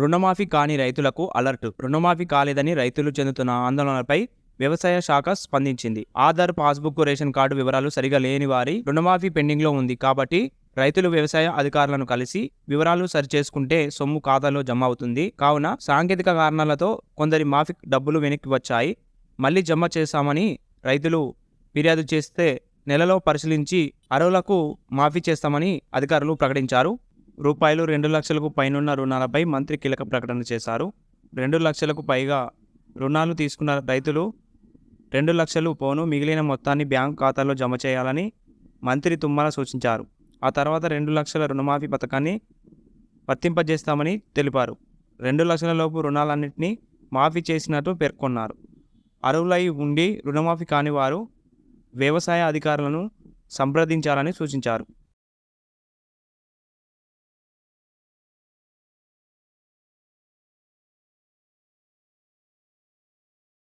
రుణమాఫీ కాని రైతులకు అలర్ట్. రుణమాఫీ కాలేదని రైతులు చెందుతున్న ఆందోళనపై వ్యవసాయ శాఖ స్పందించింది. ఆధార్ పాస్బుక్ రేషన్ కార్డు వివరాలు సరిగా లేని వారి రుణమాఫీ పెండింగ్లో ఉంది కాబట్టి రైతులు వ్యవసాయ అధికారులను కలిసి వివరాలు సరిచేసుకుంటే సొమ్ము ఖాతాలో జమ అవుతుంది. కావున సాంకేతిక కారణాలతో కొందరి మాఫీ డబ్బులు వెనక్కి వచ్చాయి. మళ్ళీ జమ చేశామని రైతులు ఫిర్యాదు చేస్తే నెలలో పరిశీలించి అరవులకు మాఫీ చేస్తామని అధికారులు ప్రకటించారు. రూపాయలు రెండు లక్షలకు పైనున్న రుణాలపై మంత్రి కీలక ప్రకటన చేశారు. రెండు లక్షలకు పైగా రుణాలు తీసుకున్న రైతులు రెండు లక్షలు పోను మిగిలిన మొత్తాన్ని బ్యాంక్ ఖాతాలో జమ చేయాలని మంత్రి తుమ్మల సూచించారు. ఆ తర్వాత రెండు లక్షల రుణమాఫీ పథకాన్ని వర్తింపజేస్తామని తెలిపారు. రెండు లక్షల లోపు రుణాలన్నింటినీ మాఫీ చేసినట్టు పేర్కొన్నారు. అరువులై ఉండి రుణమాఫీ కాని వారు వ్యవసాయ అధికారులను సంప్రదించాలని సూచించారు.